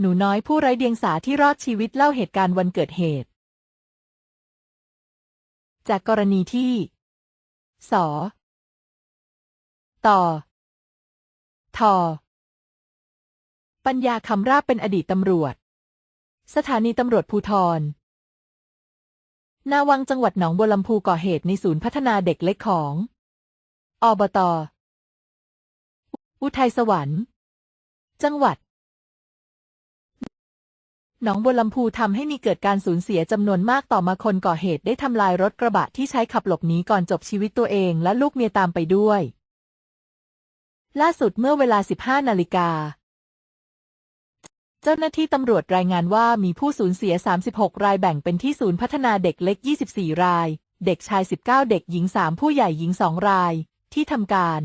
หนูน้อยผู้ไร้เดียงสาที่รอดชีวิตเล่าเหตุการณ์วันเกิดเหตุ จากกรณีที่สต่อ ทอ ปัญญาคำราบเป็นอดีตตำรวจ สถานีตำรวจภูทร นาวังจังหวัดหนองบัวลำพูก่อเหตุในศูนย์พัฒนาเด็กเล็กของ อบต อุทัยสวรรค์ จังหวัด หนองบัวลำพูทำให้มีเกิดการสูญเสียจำนวนมากต่อมาคนก่อเหตุได้ทำลายรถกระบะที่ใช้ขับหลบหนีก่อนจบชีวิตตัวเองและลูกเมียตามไปด้วย ล่าสุดเมื่อเวลา 15 นาฬิกา เจ้าหน้าที่ตำรวจรายงานว่ามีผู้สูญเสีย 36 รายแบ่งเป็นที่ศูนย์พัฒนาเด็กเล็ก 24 ราย เด็กชาย 19 เด็กหญิง 3 ผู้ใหญ่หญิง 2 ราย ที่ทำการ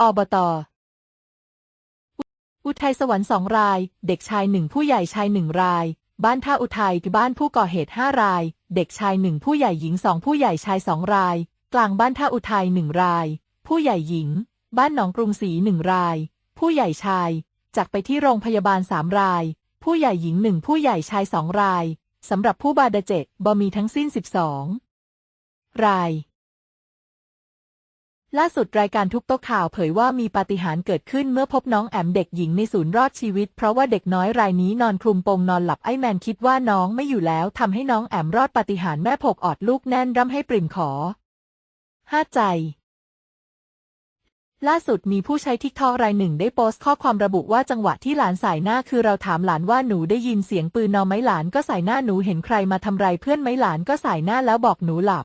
อบต อุทัยสวรรค์สองราย เด็กชายหนึ่งผู้ใหญ่ชายหนึ่งราย บ้านท่าอุทัยบ้านผู้ก่อเหตุห้าราย เด็กชายหนึ่งผู้ใหญ่หญิงสองผู้ใหญ่ชายสองราย กลางบ้านท่าอุทัยหนึ่งราย ผู้ใหญ่หญิง บ้านหนองกรุงศรีหนึ่งราย ผู้ใหญ่ชายจากไปที่โรงพยาบาลสามราย ผู้ใหญ่หญิงหนึ่งผู้ใหญ่ชายสองรายสำหรับผู้บาดเจ็บบมีทั้งสิ้นสิบสองราย ล่าสุดรายการทุกโต๊ะข่าวเผยว่ามีปาฏิหาริย์เกิดขึ้นเมื่อพบน้องแอมเด็กหญิงในศูนย์รอดชีวิต เพราะว่าเด็กน้อยรายนี้นอนคลุมโปงนอนหลับไอ้แมนคิดว่าน้องไม่อยู่แล้วทำให้น้องแอมรอดปาฏิหาริย์แม่ผกออดลูกแน่นร่ำให้ปริ่มขอห้าใจล่าสุดมีผู้ใช้ทิกทอรายหนึ่งได้โพสต์ข้อความระบุว่าจังหวะที่หลานสายหน้าคือเราถามหลานว่าหนูได้ยินเสียงปืนนอนไหมหลานก็สายหน้าหนูเห็นใครมาทำไรเพื่อนไหมหลานก็สายหน้าแล้วบอกหนูหลับ